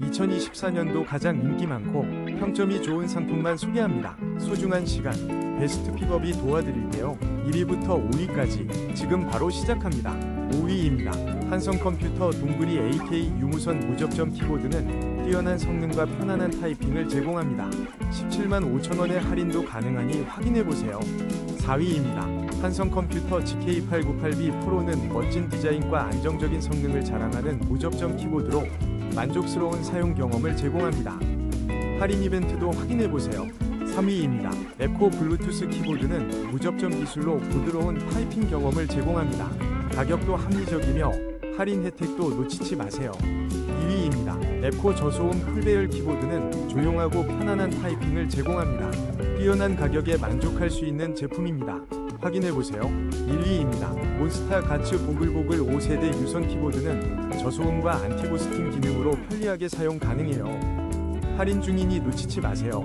2024년도 가장 인기 많고 평점이 좋은 상품만 소개합니다. 소중한 시간, 베스트 픽업이 도와드릴게요. 1위부터 5위까지 지금 바로 시작합니다. 5위입니다. 한성 컴퓨터 동그리 AK 유무선 무접점 키보드는 뛰어난 성능과 편안한 타이핑을 제공합니다. 17만 5천원의 할인도 가능하니 확인해보세요. 4위입니다. 한성컴퓨터 GK8982 프로는 멋진 디자인과 안정적인 성능을 자랑하는 무접점 키보드로 만족스러운 사용 경험을 제공합니다. 할인 이벤트도 확인해보세요. 3위입니다. 에코 블루투스 키보드는 무접점 기술로 부드러운 타이핑 경험을 제공합니다. 가격도 합리적이며 할인 혜택도 놓치지 마세요. 2위입니다. 에코 저소음 풀배열 키보드는 조용하고 편안한 타이핑을 제공합니다. 뛰어난 가격에 만족할 수 있는 제품입니다. 확인해보세요. 1위입니다. 몬스타 가츠 보글보글 5세대 유선 키보드는 저소음과 안티고스팅 기능으로 편리하게 사용 가능해요. 할인 중이니 놓치지 마세요.